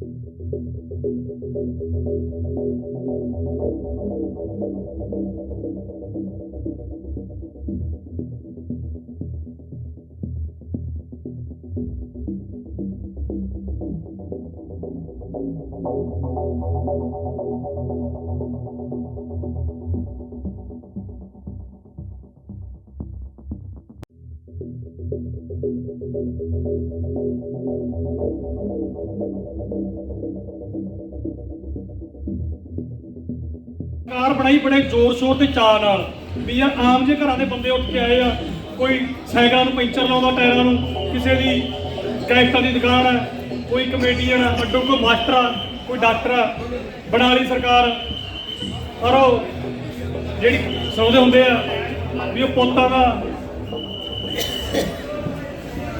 Thank you. ਕਾਰ ਬੜੇ ਜ਼ੋਰ ਸ਼ੋਰ ਤੇ ਚਾਅ ਨਾਲ ਵੀ ਯਾਰ ਆਮ ਜੇ ਘਰਾਂ ਦੇ ਬੰਦੇ ਉੱਠ ਕੇ ਆਏ ਆ, ਕੋਈ ਸਾਈਕਲਾਂ ਨੂੰ ਪੈਂਚਰ ਲਾਉਂਦਾ ਟਾਇਰਾਂ ਨੂੰ, ਕਿਸੇ ਦੀ ਗੈਸਟਾਂ ਦੀ ਦੁਕਾਨ ਹੈ ਕੋਈ ਕਮੇਡੀਅਨ ਆ, ਅੱਡੋ ਕੋਈ ਮਾਸਟਰ ਆ, ਕੋਈ ਡਾਕਟਰ ਆ, ਬਣਾ ਲਈ ਸਰਕਾਰ। ਪਰ ਉਹ ਜਿਹੜੀ ਸੌਦੇ ਹੁੰਦੇ ਆ, ਵੀ ਉਹ ਪੁੱਤਾਂ ਦਾ,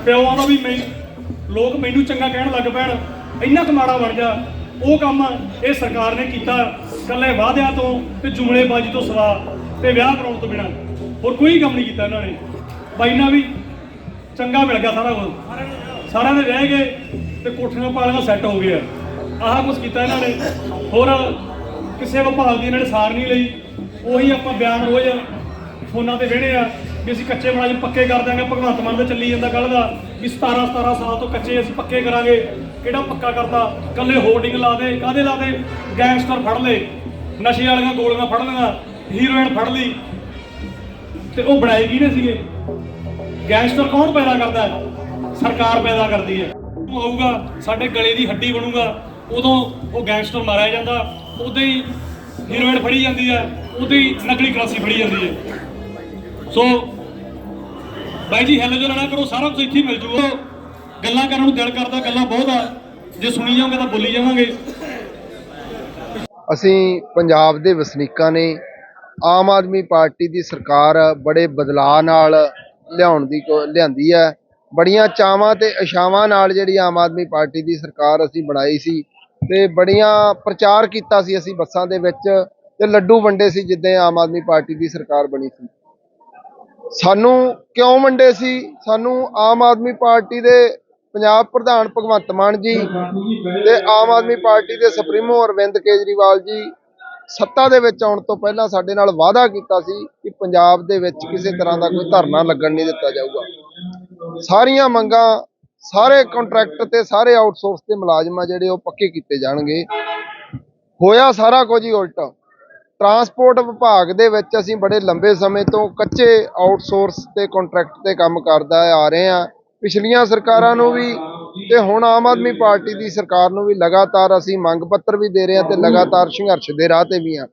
ਪਿਓਾਂ ਦਾ ਵੀ ਮੈਂ, ਲੋਕ ਮੈਨੂੰ ਚੰਗਾ ਕਹਿਣ ਲੱਗ ਪੈਣ, ਇੰਨਾ ਕੁ ਮਾੜਾ ਬਣ ਜਾ। ਉਹ ਕੰਮ ਇਹ ਸਰਕਾਰ ਨੇ ਕੀਤਾ। ਕੱਲੇ ਵਾਅਦਿਆਂ ਤੋਂ ਤੇ ਜੁਮਲੇਬਾਜ਼ੀ ਤੋਂ ਸਵਾ ਤੇ ਵਿਆਹ ਕਰਾਉਣ ਤੋਂ ਬਿਨਾਂ ਹੋਰ ਕੋਈ ਕੰਮ ਨਹੀਂ ਕੀਤਾ ਇਹਨਾਂ ਨੇ। ਬਾਈ ਨਾਲ ਵੀ ਚੰਗਾ ਮਿਲ ਗਿਆ ਸਾਰਾ ਕੁਝ ਸਾਰਿਆਂ ਦੇ ਰਹਿ ਗਏ ਤੇ ਕੋਠੀਆਂ ਪਾਲੀਆਂ ਸੈੱਟ ਹੋ ਗਿਆ। ਆਹ ਕੁਝ ਕੀਤਾ ਇਹਨਾਂ ਨੇ। ਹੋਰ ਕਿਸੇ ਵਿਭਾਗ ਦੀ ਇਹਨਾਂ ਨੇ ਸਾਰ ਨਹੀਂ ਲਈ। ਉਹੀ ਆਪਾਂ ਬਿਆਨ ਰੋਜ਼ ਫੋਨਾਂ ਤੇ ਵਿਹੜੇ ਆ ਵੀ ਅਸੀਂ ਕੱਚੇ ਮੁਲਾਜ਼ਮ ਪੱਕੇ ਕਰ ਦਾਂਗੇ ਭਗਵੰਤ ਮਾਨ ਦਾ ਚੱਲੀ ਜਾਂਦਾ ਕੱਲ ਦਾ ਵੀ 17 17 ਸਾਲ ਤੋਂ ਕੱਚੇ ਅਸੀਂ ਪੱਕੇ ਕਰਾਂਗੇ। ਕਿਹੜਾ ਪੱਕਾ ਕਰਦਾ? ਕੱਲੇ ਹੋਰਡਿੰਗ ਲਾ ਦੇ ਕਾਦੇ ਲਾ ਦੇ? ਗੈਂਗਸਟਰ ਫੜ ਲਏ। ਨਸ਼ੇ ਵਾਲੀਆਂ ਗੋਲੀਆਂ ਫੜ ਲਈਆਂ ਹੀਰੋਇਨ ਫੜ ਲਈ ਤੇ ਉਹ ਬਣਾਏ ਕਿਹਨੇ ਸੀਗੇ? ਗੈਂਗਸਟਰ ਕੌਣ ਪੈਦਾ ਕਰਦਾ ਹੈ? ਸਰਕਾਰ ਪੈਦਾ ਕਰਦੀ ਹੈ। ਉਹ ਆਊਗਾ, ਸਾਡੇ ਗਲੇ ਦੀ ਹੱਡੀ ਬਣੂਗਾ, ਉਦੋਂ ਉਹ ਗੈਂਗਸਟਰ ਮਾਰਿਆ ਜਾਂਦਾ, ਉਦੋਂ ਹੀ ਹੀਰੋਇਨ ਫੜੀ ਜਾਂਦੀ ਹੈ, ਉਦੋਂ ਹੀ ਨਕਲੀ ਕਰੰਸੀ ਫੜੀ ਜਾਂਦੀ ਹੈ। ਸੋ ਬਾਈ ਜੀ, ਹੈਲੋ ਜਣਾ ਕਰੋ, ਸਾਰਾ ਕੁਝ ਇੱਥੇ ਹੀ ਮਿਲ ਜੂਗਾ। ਗੱਲਾਂ ਕਰਨ ਨੂੰ ਦਿਲ ਕਰਦਾ, ਗੱਲਾਂ ਬਹੁਤ ਆ। ਜੇ ਸੁਣੀ ਜਾਓਗੇ ਤਾਂ ਬੋਲੀ ਜਾਵਾਂਗੇ। ਅਸੀਂ ਪੰਜਾਬ ਦੇ ਵਸਨੀਕਾਂ ਨੇ ਆਮ ਆਦਮੀ ਪਾਰਟੀ ਦੀ ਸਰਕਾਰ ਬੜੇ ਬਦਲਾਅ ਨਾਲ ਲਿਆਉਣ ਦੀ ਕੋ- ਲਿਆਂਦੀ ਹੈ। ਬੜੀਆਂ ਚਾਵਾਂ ਤੇ ਇਸ਼ਾਵਾਂ ਨਾਲ ਜਿਹੜੀ ਆਮ ਆਦਮੀ ਪਾਰਟੀ ਦੀ ਸਰਕਾਰ ਅਸੀਂ ਬਣਾਈ ਸੀ ਤੇ ਬੜੀਆਂ ਪ੍ਰਚਾਰ ਕੀਤਾ ਸੀ ਅਸੀਂ ਬੱਸਾਂ ਦੇ ਵਿੱਚ ਤੇ ਲੱਡੂ ਵੰਡੇ ਸੀ ਜਿੱਦਾਂ ਆਮ ਆਦਮੀ ਪਾਰਟੀ ਦੀ ਸਰਕਾਰ ਬਣੀ ਸੀ। ਸਾਨੂੰ ਕਿਉਂ ਵੰਡੇ ਸੀ? ਸਾਨੂੰ ਆਮ ਆਦਮੀ ਪਾਰਟੀ ਦੇ ਪੰਜਾਬ ਪ੍ਰਧਾਨ ਭਗਵੰਤ ਮਾਨ ਜੀ ਤੇ ਆਮ ਆਦਮੀ ਪਾਰਟੀ ਦੇ ਸੁਪਰੀਮੋ ਅਰਵਿੰਦ ਕੇਜਰੀਵਾਲ ਜੀ ਸੱਤਾ ਦੇ ਵਿੱਚ ਆਉਣ ਤੋਂ ਪਹਿਲਾਂ ਸਾਡੇ ਨਾਲ ਵਾਅਦਾ ਕੀਤਾ ਸੀ ਕਿ ਪੰਜਾਬ ਦੇ ਵਿੱਚ ਕਿਸੇ ਤਰ੍ਹਾਂ ਦਾ ਕੋਈ ਧਰਨਾ ਲੱਗਣ ਨਹੀਂ ਦਿੱਤਾ ਜਾਊਗਾ। ਸਾਰੀਆਂ ਮੰਗਾਂ ਸਾਰੇ ਕੰਟਰੈਕਟ ਤੇ ਸਾਰੇ ਆਊਟਸੋਰਸ ਦੇ ਮੁਲਾਜ਼ਮ ਆ ਜਿਹੜੇ ਉਹ ਪੱਕੇ ਕੀਤੇ ਜਾਣਗੇ। ਹੋਇਆ ਸਾਰਾ ਕੁਝ ਹੀ ਉਲਟ। ਟਰਾਂਸਪੋਰਟ ਵਿਭਾਗ ਦੇ ਵਿੱਚ ਅਸੀਂ ਬੜੇ ਲੰਬੇ ਸਮੇਂ ਤੋਂ ਕੱਚੇ ਆਊਟਸੋਰਸ ਤੇ ਕੰਟਰੈਕਟ ਤੇ ਕੰਮ ਕਰਦਾ ਆ ਰਹੇ ਹਾਂ। ਪਿਛਲੀਆਂ ਸਰਕਾਰਾਂ ਨੂੰ ਵੀ ਤੇ ਹੁਣ ਆਮ ਆਦਮੀ ਪਾਰਟੀ ਦੀ ਸਰਕਾਰ ਨੂੰ ਵੀ ਲਗਾਤਾਰ ਅਸੀਂ ਮੰਗ ਪੱਤਰ ਵੀ ਦੇ ਰਹੇ ਹਾਂ ਤੇ ਲਗਾਤਾਰ ਸੰਘਰਸ਼ ਦੇ ਰਾਹ ਤੇ ਵੀ ਹਾਂ।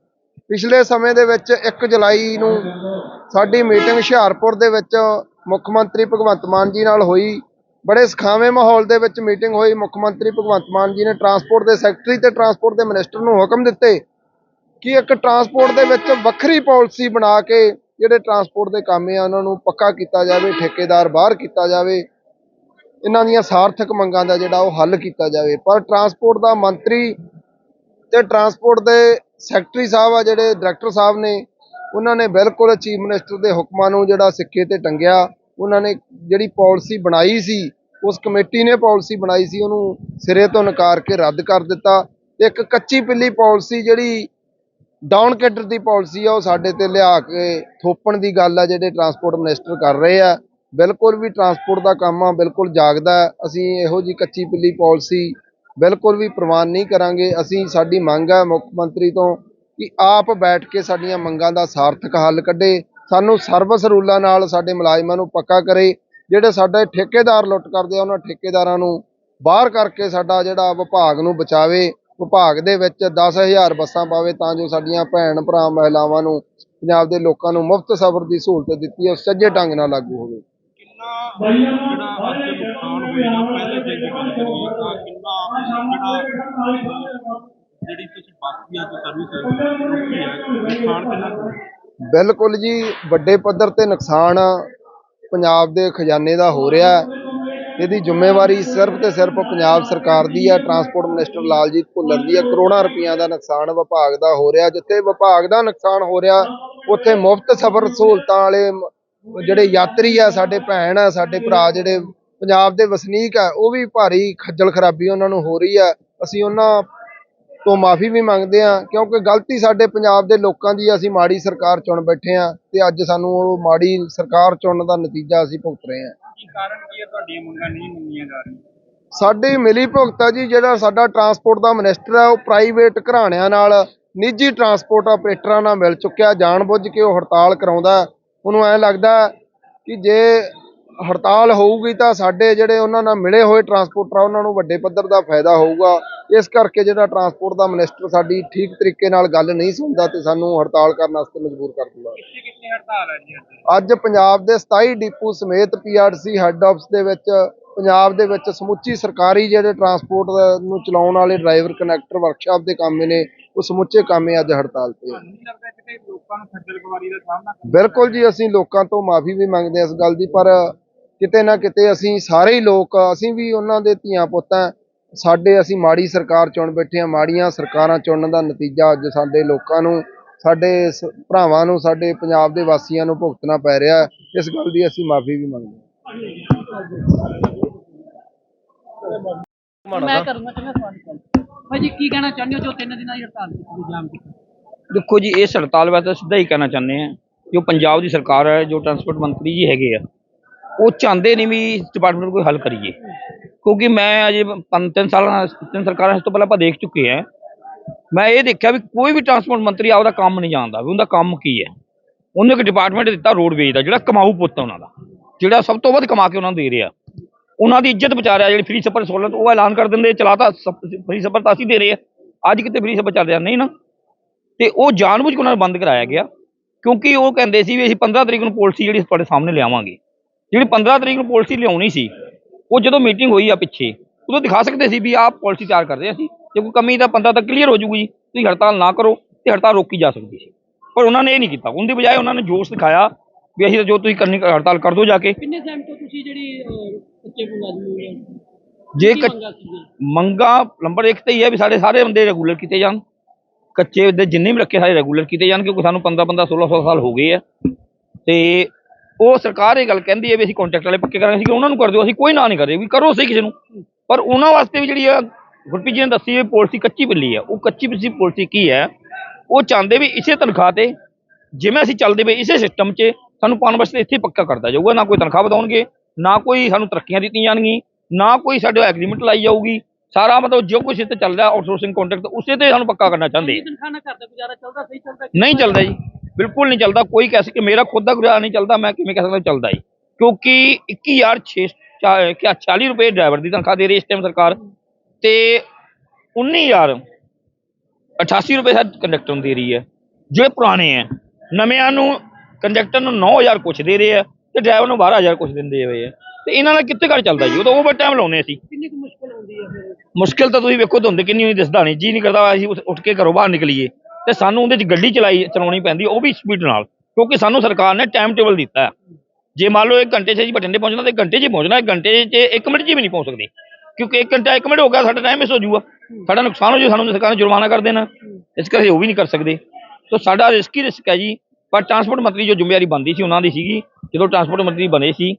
ਪਿਛਲੇ ਸਮੇਂ ਦੇ ਵਿੱਚ 1 ਜੁਲਾਈ ਨੂੰ ਸਾਡੀ ਮੀਟਿੰਗ ਹੁਸ਼ਿਆਰਪੁਰ ਦੇ ਵਿੱਚ ਮੁੱਖ ਮੰਤਰੀ ਭਗਵੰਤ ਮਾਨ ਜੀ ਨਾਲ ਹੋਈ। ਬੜੇ ਸਖਾਵੇਂ ਮਾਹੌਲ ਦੇ ਵਿੱਚ ਮੀਟਿੰਗ ਹੋਈ। ਮੁੱਖ ਮੰਤਰੀ ਭਗਵੰਤ ਮਾਨ ਜੀ ਨੇ ਟਰਾਂਸਪੋਰਟ ਦੇ ਸੈਕਟਰੀ ਤੇ ਟਰਾਂਸਪੋਰਟ ਦੇ ਮਿਨਿਸਟਰ ਨੂੰ ਹੁਕਮ ਦਿੱਤੇ ਕਿ ਇੱਕ ਟਰਾਂਸਪੋਰਟ ਦੇ ਵਿੱਚ ਵੱਖਰੀ ਪਾਲਿਸੀ ਬਣਾ ਕੇ ਜਿਹੜੇ ਟਰਾਂਸਪੋਰਟ ਦੇ ਕੰਮ ਆ, ਉਹਨਾਂ ਨੂੰ ਪੱਕਾ ਕੀਤਾ ਜਾਵੇ, ਠੇਕੇਦਾਰ ਬਾਹਰ ਕੀਤਾ ਜਾਵੇ। ਇਹਨਾਂ ਦੀਆਂ ਸਾਰਥਕ ਮੰਗਾਂ ਦਾ ਜਿਹੜਾ ਉਹ ਹੱਲ ਕੀਤਾ ਜਾਵੇ। ਪਰ ਟਰਾਂਸਪੋਰਟ ਦਾ ਮੰਤਰੀ ਤੇ ਟਰਾਂਸਪੋਰਟ ਦੇ ਸੈਕਟਰੀ ਸਾਹਿਬ ਆ ਜਿਹੜੇ ਡਾਇਰੈਕਟਰ ਸਾਹਿਬ ਨੇ, ਉਹਨਾਂ ਨੇ ਬਿਲਕੁਲ ਚੀਫ ਮਿਨਿਸਟਰ ਦੇ ਹੁਕਮਾਂ ਨੂੰ ਜਿਹੜਾ ਸਿੱਕੇ ਤੇ ਟੰਗਿਆ। ਉਹਨਾਂ ਨੇ ਜਿਹੜੀ ਪਾਲਿਸੀ ਬਣਾਈ ਸੀ, ਉਸ ਕਮੇਟੀ ਨੇ ਪਾਲਿਸੀ ਬਣਾਈ ਸੀ, ਉਹਨੂੰ ਸਿਰੇ ਤੋਂ ਨਕਾਰ ਕੇ ਰੱਦ ਕਰ ਦਿੱਤਾ। ਤੇ ਇੱਕ ਕੱਚੀ ਪਿੱਲੀ ਪਾਲਿਸੀ ਜਿਹੜੀ ਡਾਊਨ ਕੈਡਰ ਦੀ ਪਾਲਿਸੀ ਆ, ਉਹ ਸਾਡੇ ਤੇ ਲਿਆ ਕੇ ਥੋਪਣ ਦੀ ਗੱਲ ਆ ਜਿਹੜੇ ਟਰਾਂਸਪੋਰਟ ਮਿਨਿਸਟਰ ਕਰ ਰਹੇ ਆ। ਬਿਲਕੁਲ ਵੀ ਟਰਾਂਸਪੋਰਟ ਦਾ ਕੰਮ ਆ, ਬਿਲਕੁਲ ਜਾਗਦਾ ਅਸੀਂ ਇਹੋ ਜੀ ਕੱਚੀ ਪਿੱਲੀ ਪਾਲਿਸੀ ਬਿਲਕੁਲ ਵੀ ਪ੍ਰਵਾਨ ਨਹੀਂ ਕਰਾਂਗੇ। ਅਸੀਂ, ਸਾਡੀ ਮੰਗ ਹੈ ਮੁੱਖ ਮੰਤਰੀ ਤੋਂ ਕਿ ਆਪ ਬੈਠ ਕੇ ਸਾਡੀਆਂ ਮੰਗਾਂ ਦਾ ਸਾਰਥਕ ਹੱਲ ਕੱਢੇ। ਸਾਨੂੰ ਸਰਵਿਸ ਰੂਲਾਂ ਨਾਲ ਸਾਡੇ ਮੁਲਾਜ਼ਮਾਂ ਨੂੰ ਪੱਕਾ ਕਰੇ। ਜਿਹੜੇ ਸਾਡੇ ਠੇਕੇਦਾਰ ਲੁੱਟ ਕਰਦੇ ਆ, ਉਹਨਾਂ ਠੇਕੇਦਾਰਾਂ ਨੂੰ ਬਾਹਰ ਕਰਕੇ ਸਾਡਾ ਜਿਹੜਾ ਵਿਭਾਗ ਨੂੰ ਬਚਾਵੇ। ਵਿਭਾਗ ਦੇ ਵਿੱਚ 10000 ਬੱਸਾਂ ਪਾਵੇ ਤਾਂ ਜੋ ਸਾਡੀਆਂ ਭੈਣ ਭਰਾ ਮਹਿਲਾਵਾਂ ਨੂੰ, ਪੰਜਾਬ ਦੇ ਲੋਕਾਂ ਨੂੰ ਮੁਫਤ ਸਫ਼ਰ ਦੀ ਸਹੂਲਤ ਦਿੱਤੀ ਹੈ ਉਹ ਸੱਜੇ ਢੰਗ ਨਾਲ ਲਾਗੂ ਹੋਵੇ। ਬਾਈਆਂ ਜਿਹੜਾ ਅੱਜ ਨੁਕਸਾਨ ਹੋਇਆ ਪਹਿਲੇ ਦਿਨ ਦੀ ਗੱਲ ਕਰੀਏ ਤਾਂ ਕਿੰਨਾ ਜਿਹੜਾ ਜਿਹੜੀ ਤੁਸੀਂ ਬਾਕੀ ਅੱਜ ਸਰਵਿਸ ਰੁਕੀ ਹੈ ਨੁਕਸਾਨ ਕਿੰਨਾ ਕੁ ਹੋਇਆ? ਬਿਲਕੁਲ ਜੀ ਵੱਡੇ ਪੱਧਰ ਤੇ ਨੁਕਸਾਨ ਪੰਜਾਬ ਦੇ ਖਜ਼ਾਨੇ ਦਾ ਹੋ ਰਿਹਾ ਹੈ। ਇਹਦੀ ਜ਼ਿੰਮੇਵਾਰੀ ਸਿਰਫ ਤੇ ਸਿਰਫ ਪੰਜਾਬ ਸਰਕਾਰ ਦੀ ਹੈ। ਟਰਾਂਸਪੋਰਟ ਮਿਨਿਸਟਰ ਲਾਲਜੀਤ ਭੁੱਲਰ ਦੀ ਹੈ ਕਰੋੜਾਂ ਰੁਪਈਆ ਦਾ ਨੁਕਸਾਨ ਵਿਭਾਗ ਦਾ ਹੋ ਰਿਹਾ। ਜਿੱਥੇ ਵਿਭਾਗ ਦਾ ਨੁਕਸਾਨ ਹੋ ਰਿਹਾ ਉੱਥੇ ਮੁਫਤ ਸਫ਼ਰ ਸਹੂਲਤਾਂ ਵਾਲੇ ਜਿਹੜੇ ਯਾਤਰੀ ਆ ਸਾਡੇ ਭੈਣ ਆ ਸਾਡੇ ਭਰਾ ਜਿਹੜੇ ਪੰਜਾਬ ਦੇ ਵਸਨੀਕ ਆ ਉਹ ਵੀ ਭਾਰੀ ਖੱਜਲ ਖਰਾਬੀ ਉਹਨਾਂ ਨੂੰ ਹੋ ਰਹੀ ਆ। ਅਸੀਂ ਉਹਨਾਂ ਤੋਂ ਮਾਫੀ ਵੀ ਮੰਗਦੇ ਹਾਂ ਕਿਉਂਕਿ ਗਲਤੀ ਸਾਡੇ ਪੰਜਾਬ ਦੇ ਲੋਕਾਂ ਦੀ ਅਸੀਂ ਮਾੜੀ ਸਰਕਾਰ ਚੁਣ ਬੈਠੇ ਹਾਂ ਤੇ ਅੱਜ ਸਾਨੂੰ ਉਹ ਮਾੜੀ ਸਰਕਾਰ ਚੁਣਨ ਦਾ ਨਤੀਜਾ ਅਸੀਂ ਭੁਗਤ ਰਹੇ ਹਾਂ ਕੀ ਕਾਰਨ ਕੀ ਹੈ ਤੁਹਾਡੀਆਂ ਮੰਗਾਂ ਨਹੀਂ ਮੰਨੀਆਂ ਜਾ ਰਹੀਆਂ? ਸਾਡੀ ਮਿਲੀ ਭੁਗਤ ਆ ਜੀ ਜਿਹੜਾ ਸਾਡਾ ਟਰਾਂਸਪੋਰਟ ਦਾ ਮਿਨਿਸਟਰ ਹੈ ਉਹ ਪ੍ਰਾਈਵੇਟ ਘਰਾਣਿਆਂ ਨਾਲ ਨਿੱਜੀ ਟਰਾਂਸਪੋਰਟ ਆਪਰੇਟਰਾਂ ਨਾਲ ਮਿਲ ਚੁੱਕਿਆ ਜਾਣਬੁੱਝ ਕੇ ਉਹ ਹੜਤਾਲ ਕਰਾਉਂਦਾ। ਉਹਨੂੰ ਐ ਲੱਗਦਾ ਕਿ ਜੇ ਹੜਤਾਲ ਹੋਊਗੀ ਤਾਂ ਸਾਡੇ ਜਿਹੜੇ ਉਹਨਾਂ ਨਾਲ ਮਿਲੇ ਹੋਏ ਟਰਾਂਸਪੋਰਟਰ ਆ ਉਹਨਾਂ ਨੂੰ ਵੱਡੇ ਪੱਧਰ ਦਾ ਫਾਇਦਾ ਹੋਊਗਾ। ਇਸ ਕਰਕੇ ਜਿਹੜਾ ਟਰਾਂਸਪੋਰਟ ਦਾ ਮਿਨਿਸਟਰ ਸਾਡੀ ਠੀਕ ਤਰੀਕੇ ਨਾਲ ਗੱਲ ਨਹੀਂ ਸੁਣਦਾ ਤੇ ਸਾਨੂੰ ਹੜਤਾਲ ਕਰਨ ਵਾਸਤੇ ਮਜਬੂਰ ਕਰ ਦਿੰਦਾ। ਕਿੱਥੇ ਹੜਤਾਲ ਹੈ ਜੀ ਅੱਜ? ਅੱਜ ਪੰਜਾਬ ਦੇ 27 ਡਿਪੂ ਸਮੇਤ ਪੀਆਰਸੀ ਹੈੱਡ ਆਫਿਸ ਦੇ ਵਿੱਚ ਪੰਜਾਬ ਦੇ ਵਿੱਚ ਸਮੁੱਚੀ ਸਰਕਾਰੀ ਜਿਹੜੇ ਟਰਾਂਸਪੋਰਟ ਨੂੰ ਚਲਾਉਣ ਵਾਲੇ ਡਰਾਈਵਰ ਕਨੈਕਟਰ ਵਰਕਸ਼ਾਪ ਦੇ ਕਾਮੇ ਨੇ ਉਹ ਸਮੁੱਚੇ ਕਾਮੇ ਅੱਜ ਹੜਤਾਲ ਤੇ ਆ। ਨਹੀਂ ਲੱਗਦਾ ਕਿਤੇ ਲੋਕਾਂ ਨੂੰ ਖੱਜਲ ਖਵਾਰੀ ਦਾ ਸਾਹਮਣਾ ਕਰਨਾ ਬਿਲਕੁਲ ਜੀ ਅਸੀਂ ਲੋਕਾਂ ਤੋਂ ਮਾਫੀ ਵੀ ਮੰਗਦੇ ਹਾਂ ਇਸ ਗੱਲ ਦੀ ਪਰ ਕਿਤੇ ਨਾ ਕਿਤੇ ਅਸੀਂ ਸਾਰੇ ਹੀ ਲੋਕ ਅਸੀਂ ਵੀ ਉਹਨਾਂ ਦੇ ਧੀਆਂ ਪੁੱਤਾਂ ਸਾਡੇ ਅਸੀਂ ਮਾੜੀ ਸਰਕਾਰ ਚੁਣ ਬੈਠੇ ਹਾਂ ਮਾੜੀਆਂ ਸਰਕਾਰਾਂ ਚੁਣਨ ਦਾ ਨਤੀਜਾ ਅੱਜ ਸਾਡੇ ਲੋਕਾਂ ਨੂੰ ਸਾਡੇ ਭਰਾਵਾਂ ਨੂੰ ਸਾਡੇ ਪੰਜਾਬ ਦੇ ਵਾਸੀਆਂ ਨੂੰ ਭੁਗਤਣਾ ਪੈ ਰਿਹਾ ਹੈ। ਇਸ ਗੱਲ ਦੀ ਅਸੀਂ ਮਾਫੀ ਵੀ ਮੰਗਦੇ ਹਾਂ ਮੈਂ ਕਰੂੰਗਾ ਚੰਗਾ ਸਵਾਲ ਕਰ ਭਾਈ ਕੀ ਕਹਿਣਾ ਚਾਹੁੰਦੇ ਹੋ ਜੋ ਤਿੰਨ ਦਿਨਾਂ ਦੀ ਹੜਤਾਲ ਕੀਤੀ ਜਾਮ ਕੀਤੀ? ਦੇਖੋ ਜੀ, ਇਸ ਹੜਤਾਲ ਵਾਸਤੇ ਸਿੱਧਾ ਹੀ ਕਹਿਣਾ ਚਾਹੁੰਦੇ ਆ ਜੋ ਪੰਜਾਬ ਦੀ ਸਰਕਾਰ ਹੈ, ਜੋ ਟਰਾਂਸਪੋਰਟ ਮੰਤਰੀ ਜੀ ਹੈਗੇ ਆ, ਉਹ ਚਾਹੁੰਦੇ ਨਹੀਂ ਵੀ ਡਿਪਾਰਟਮੈਂਟ ਕੋਈ ਹੱਲ ਕਰੀਏ। ਕਿਉਂਕਿ ਮੈਂ ਅਜੇ ਪੰਜ ਤਿੰਨ ਸਾਲਾਂ ਤਿੰਨ ਸਰਕਾਰਾਂ ਇਸ ਤੋਂ ਪਹਿਲਾਂ ਆਪਾਂ ਦੇਖ ਚੁੱਕੇ ਆ ਮੈਂ ਇਹ ਦੇਖਿਆ ਵੀ ਕੋਈ ਵੀ ਟਰਾਂਸਪੋਰਟ ਮੰਤਰੀ ਆਪਦਾ ਕੰਮ ਨਹੀਂ ਜਾਣਦਾ ਵੀ ਉਹਦਾ ਕੰਮ ਕੀ ਹੈ। ਉਹਨੇ ਇੱਕ ਡਿਪਾਰਟਮੈਂਟ ਦਿੱਤਾ ਰੋਡਵੇਜ ਦਾ, ਜਿਹੜਾ ਕਮਾਊ ਪੁੱਤ ਉਹਨਾਂ ਦਾ, ਜਿਹੜਾ ਸਭ ਤੋਂ ਵੱਧ ਕਮਾ ਕੇ ਉਹਨਾਂ ਨੂੰ ਦੇ ਰਿਹਾ। ਉਹਨਾਂ ਦੀ ਇੱਜ਼ਤ ਬਚਾ ਰਿਹਾ ਜਿਹੜੀ ਫ੍ਰੀ ਸਫਰ ਸਹੂਲਤ ਉਹ ਐਲਾਨ ਕਰ ਦਿੰਦੇ, ਚਲਾਤਾ ਫ੍ਰੀ ਸਫਰ ਤਾਂ ਅਸੀਂ ਦੇ ਰਹੇ ਆ ਅੱਜ ਕਿਤੇ ਫ੍ਰੀ ਸਫਰ ਚੱਲ ਰਿਹਾ, ਨਹੀਂ ਨਾ? ਤੇ ਉਹ ਜਾਣਬੁੱਝ ਕੇ ਉਹਨਾਂ ਨੂੰ ਬੰਦ ਕਰਾਇਆ ਗਿਆ, ਕਿਉਂਕਿ ਉਹ ਕਹਿੰਦੇ ਸੀ ਵੀ ਅਸੀਂ 15 ਤਰੀਕ ਨੂੰ ਪਾਲਿਸੀ ਜਿਹੜੀ ਤੁਹਾਡੇ ਸਾਹਮਣੇ ਲਿਆਵਾਂਗੇ। ਜਿਹੜੀ 15 ਤਰੀਕ ਨੂੰ ਪਾਲਿਸੀ ਲਿਆਉਣੀ ਸੀ, ਉਹ ਜਦੋਂ ਮੀਟਿੰਗ ਹੋਈ ਆ ਪਿੱਛੇ, ਉਦੋਂ ਦਿਖਾ ਸਕਦੇ ਸੀ ਵੀ ਆਹ ਪਾਲਿਸੀ ਤਿਆਰ ਕਰਦੇ ਅਸੀਂ। ਜੇ ਕੋਈ ਕਮੀ ਤਾਂ 15 ਤੱਕ ਕਲੀਅਰ ਹੋ ਜੂਗੀ ਤੁਸੀਂ ਹੜਤਾਲ ਨਾ ਕਰੋ ਤੇ ਹੜਤਾਲ ਰੋਕੀ ਜਾ ਸਕਦੀ ਸੀ। ਪਰ ਉਹਨਾਂ ਨੇ ਇਹ ਨਹੀਂ ਕੀਤਾ। ਉਹਦੀ ਬਜਾਏ ਉਹਨਾਂ ਨੇ ਜੋਸ਼ ਦਿਖਾਇਆ ਵੀ ਅਸੀਂ ਤਾਂ ਜੋ ਤੁਸੀਂ ਕਰਨੀ ਹੜਤਾਲ ਕਰ ਦਿਓ ਜਾ ਕੇ। ਕਿੰਨੇ ਟਾਈਮ ਤੋਂ ਤੁਸੀਂ ਜਿਹੜੀ ਕੱਚੇ ਮੁਲਾਜ਼ਮ ਹੋ? ਜੇ ਕੀ ਮੰਗਾਂ ਨੰਬਰ 1 ਤੇ ਹੀ ਹੈ ਵੀ ਸਾਡੇ ਸਾਰੇ ਬੰਦੇ ਰੈਗੂਲਰ ਕੀਤੇ ਜਾਣ। ਕੱਚੇ ਦੇ ਜਿੰਨੇ ਵੀ ਰੱਖੇ ਸਾਰੇ ਰੈਗੂਲਰ ਕੀਤੇ ਜਾਣ ਕਿਉਂਕਿ ਸਾਨੂੰ 15 15 16 16 ਸਾਲ ਹੋ ਗਏ ਆ। ਤੇ ਉਹ ਸਰਕਾਰ ਇਹ ਗੱਲ ਕਹਿੰਦੀ ਹੈ ਵੀ ਅਸੀਂ ਕੰਟਰੈਕਟ ਵਾਲੇ ਪੱਕੇ ਕਰਾਂਗੇ ਅਸੀਂ ਉਹਨਾਂ ਨੂੰ ਕਰ ਦਿਓ ਅਸੀਂ ਕੋਈ ਨਾ ਨਹੀਂ ਕਰ ਰਹੇ ਵੀ ਕਰੋ ਸਹੀ ਕਿਸੇ ਨੂੰ। ਪਰ ਉਹਨਾਂ ਵਾਸਤੇ ਵੀ ਜਿਹੜੀ ਆ ਗੁਰਪ੍ਰੀਤ ਜੀ ਨੇ ਦੱਸੀ ਇਹ ਪਾਲਿਸੀ ਕੱਚੀ ਬਿੱਲੀ ਆ। ਉਹ ਕੱਚੀ ਬਿੱਲੀ ਪਾਲਿਸੀ ਕੀ ਹੈ? ਉਹ ਚਾਹੁੰਦੇ ਵੀ ਇਸੇ ਤਨਖਾਹ ਤੇ ਜਿਵੇਂ ਅਸੀਂ ਚੱਲਦੇ ਪਏ ਇਸੇ ਸਿਸਟਮ 'ਚ ਸਾਨੂੰ ਪਾਉਣ ਵਾਸਤੇ ਇੱਥੇ ਪੱਕਾ ਕਰਦਾ ਜਾਊਗਾ ਨਾ ਕੋਈ ਤਨਖਾਹ ਵਧਾਉਣਗੇ ਨਾ ਕੋਈ ਸਾਨੂੰ ਤਰੱਕੀਆਂ ਦਿੱਤੀਆਂ ਜਾਣਗੀਆਂ ਨਾ ਕੋਈ ਸਾਡੇ ਐਗਰੀਮੈਂਟ ਲਾਈ ਜਾਊਗੀ। ਸਾਰਾ ਮਤਲਬ ਜੋ ਕੁਛ ਇੱਥੇ ਚੱਲ ਰਿਹਾ ਆਊਟਸੋਰਸਿੰਗ ਕੰਟਰੈਕਟ ਉਸੇ ਤੇ ਸਾਨੂੰ ਪੱਕਾ ਕਰਨਾ ਚਾਹੁੰਦੇ ਚੱਲਦਾ ਚੱਲਦਾ ਨਹੀਂ ਚੱਲਦਾ ਜੀ ਬਿਲਕੁਲ ਨਹੀਂ ਚੱਲਦਾ। ਕੋਈ ਕਹਿ ਸਕੇ ਮੇਰਾ ਖੁਦ ਦਾ ਗੁਜ਼ਾਰਾ ਨਹੀਂ ਚੱਲਦਾ ਮੈਂ ਕਿਵੇਂ ਕਹਿ ਸਕਦਾ ਚੱਲਦਾ ਜੀ। ਕਿਉਂਕਿ 21600 ਕਿਆ 40 ਰੁਪਏ ਡਰਾਈਵਰ ਦੀ ਤਨਖਾਹ ਦੇ ਰਹੀ ਇਸ ਟਾਈਮ ਸਰਕਾਰ ਤੇ 19000 88 ਰੁਪਏ ਸਾਡ ਕੰਡਕਟਰ ਨੂੰ ਦੇ ਰਹੀ ਹੈ। ਜਿਹੜੇ ਪੁਰਾਣੇ ਆ ਨਵਿਆਂ ਨੂੰ ਕੰਡਕਟਰ ਨੂੰ 9000 ਕੁਛ ਦੇ ਰਹੇ ਆ ਤੇ ਡਰਾਈਵਰ ਨੂੰ 12000 ਕੁਛ ਦਿੰਦੇ ਹੋਏ ਆ। ਤੇ ਇਹਨਾਂ ਨਾਲ ਕਿੱਥੇ ਘਰ ਚੱਲਦਾ ਜੀ? ਉਹ ਤਾਂ ਓਵਰ ਟਾਈਮ ਲਾਉਨੇ ਅਸੀਂ। ਕਿੰਨੀ ਕੁ ਮੁਸ਼ਕਲ ਆਉਂਦੀ ਹੈ ਫਿਰ? ਮੁਸ਼ਕਿਲ ਤਾਂ ਤੁਸੀਂ ਵੇਖੋ ਧੁੰਦ ਕਿੰਨੀ ਹੋਈ ਦਿਸਦਾ ਨਹੀਂ। ਜੀ ਨਹੀਂ ਕਰਦਾ ਅਸੀਂ ਉੱਠ- ਕੇ ਘਰੋਂ ਬਾਹਰ ਨਿਕਲੀਏ। ਤੇ ਸਾਨੂੰ ਉਹਦੇ 'ਚ ਗੱਡੀ ਚਲਾਈ ਚਲਾਉਣੀ ਪੈਂਦੀ ਉਹ ਵੀ ਸਪੀਡ ਨਾਲ। ਕਿਉਂਕਿ ਸਾਨੂੰ ਸਰਕਾਰ ਨੇ ਟਾਈਮ ਟੇਬਲ ਦਿੱਤਾ। ਹੈ। ਜੇ ਮੰਨ ਲਓ 1 ਘੰਟੇ 'ਚ ਅਸੀਂ ਬਠਿੰਡੇ ਪਹੁੰਚਣਾ ਤੇ ਘੰਟੇ 'ਚ ਹੀ ਪਹੁੰਚਣਾ ਇੱਕ ਘੰਟੇ 'ਚ 1 ਮਿੰਟ 'ਚ ਵੀ ਨਹੀਂ ਪਹੁੰਚ ਸਕਦੇ। ਕਿਉਂਕਿ 1 ਘੰਟਾ 1 ਮਿੰਟ ਹੋ ਗਿਆ ਸਾਡਾ ਟਾਈਮ ਮਿਸ ਹੋ ਜਾਊਗਾ। ਸਾਡਾ ਨੁਕਸਾਨ ਹੋ ਜਾਊ ਸਾਨੂੰ ਸਰਕਾਰ ਨੇ ਜੁਰਮਾਨਾ ਕਰ ਦੇਣਾ। ਇਸ ਕਰਕੇ ਉਹ ਵੀ ਨਹੀਂ ਕਰ ਸਕਦੇ। ਸੋ ਸਾਡਾ ਰਿਸਕ ਹੀ ਰਿਸਕ ਹੈ ਜੀ। ਪਰ ਟਰਾਂਸਪੋਰਟ ਮੰਤਰੀ ਜੋ ਜ਼ਿੰਮੇਵਾਰੀ ਬੰਦੀ ਸੀ ਉਹਨਾਂ ਦੀ ਸੀਗੀ ਜਦੋਂ ਟਰਾਂਸਪੋਰਟ ਮੰਤਰੀ ਬਣੇ ਸੀ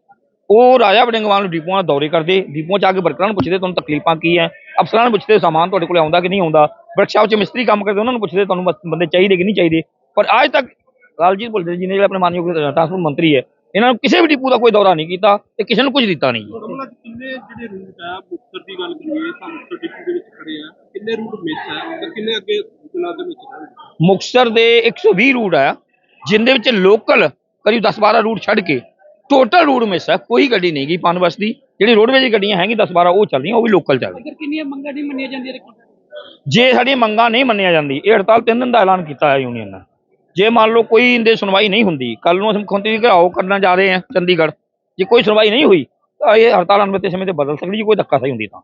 ਉਹ ਰਾਜਾ ਵੜਿੰਗਵਾਲ ਨੂੰ ਡਿਪੂਆਂ ਦੌਰੇ ਕਰਦੇ ਡਿਪੂਆਂ ਚ ਆ ਕੇ ਵਰਕਰਾਂ ਨੂੰ ਪੁੱਛਦੇ ਤੁਹਾਨੂੰ ਤਕਲੀਫਾਂ ਕੀ ਹੈ ਅਫਸਰਾਂ ਨੂੰ ਪੁੱਛਦੇ ਸਮਾਨ ਤੁਹਾਡੇ ਕੋਲ ਆਉਂਦਾ ਕਿ ਨਹੀਂ ਆਉਂਦਾ? ਵਰਕਸ਼ਾਪ 'ਚ ਮਿਸਤਰੀ ਕੰਮ ਕਰਦੇ ਉਹਨਾਂ ਨੂੰ ਪੁੱਛਦੇ ਤੁਹਾਨੂੰ ਬੰਦੇ ਚਾਹੀਦੇ ਕਿ ਨਹੀਂ ਚਾਹੀਦੇ? ਪਰ ਅੱਜ ਤੱਕ ਲਾਲਜੀਤ ਭੁੱਲਰ ਜੀ ਨੇ ਜਿਹੜਾ ਆਪਣੇ ਮਾਨਯੋਗ ਟਰਾਂਸਪੋਰਟ ਮੰਤਰੀ ਹੈ ਇਹਨਾਂ ਨੂੰ ਕਿਸੇ ਵੀ ਡਿਪੂ ਦਾ ਕੋਈ ਦੌਰਾ ਨਹੀਂ ਕੀਤਾ ਤੇ ਕਿਸੇ ਨੂੰ ਕੁਝ ਦਿੱਤਾ ਨਹੀਂ। ਕਿੰਨੇ ਜਿਹੜੇ ਰੂਟ ਆ? ਮੁਕਤਸਰ ਦੀ ਗੱਲ ਕਰੀਏ ਤਾਂ ਮੁਕਤਸਰ ਡਿਪੂ ਦੇ ਵਿੱਚ ਖੜੇ ਆ। ਕਿੰਨੇ ਰੂਟ ਮਿਸ ਆ? ਤੇ ਕਿੰਨੇ ਅੱਗੇ ਗੁਜਰਾਤ ਦੇ ਵਿੱਚ ਰਹਿਣਗੇ ਮੁਕਤਸਰ ਦੇ 120 ਰੂਟ ਆ। ਜਿੰਦੇ ਵਿੱਚ ਲੋਕਲ ਕਰੀਬ 10-12 ਰੂਟ ਛੱਡ ਕੇ ਟੋਟਲ ਰੂਟ ਮਿਸ ਹੈ ਕੋਈ ਗੱਡੀ ਨਹੀਂ ਗਈ ਪਨਬਸ ਦੀ। ਜਿਹੜੀ ਰੋਡਵੇਜ਼ ਦੀ ਗੱਡੀਆਂ ਹੈਗੀ 10-12 ਉਹ ਚੱਲ ਰਹੀਆਂ ਉਹ ਵੀ ਲੋਕਲ ਚੱਲ ਰਹੀਆਂ ਕਿੰਨੀਆਂ ਮੰਗਾਂ ਨਹੀਂ ਮੰਨੀਆਂ ਜਾਂਦੀਆਂ? ਜੇ ਸਾਡੀਆਂ ਮੰਗਾਂ ਨਹੀਂ ਮੰਨੀਆਂ ਜਾਂਦੀ ਇਹ ਹੜਤਾਲ ਤਿੰਨ ਦਿਨ ਦਾ ਐਲਾਨ ਕੀਤਾ ਹੈ ਯੂਨੀਅਨ ਨੇ। ਜੇ ਮੰਨ ਲਓ ਕੋਈ ਇਹਦੇ ਸੁਣਵਾਈ ਨਹੀਂ ਹੁੰਦੀ ਕੱਲ ਨੂੰ ਅਸੀਂ ਮੁੱਖ ਮੰਤਰੀ ਦੀ ਘਰਾਓ ਕਰਨਾ ਜਾ ਰਹੇ ਹਾਂ ਚੰਡੀਗੜ੍ਹ। ਜੇ ਕੋਈ ਸੁਣਵਾਈ ਨਹੀਂ ਹੋਈ ਤਾਂ ਇਹ ਹੜਤਾਲ ਅਨਮਤੇ ਸਮੇਂ ਤੇ ਬਦਲ ਸਕਦੀ ਜੇ ਕੋਈ ਧੱਕਾ ਸਹੀ ਹੁੰਦੀ ਤਾਂ।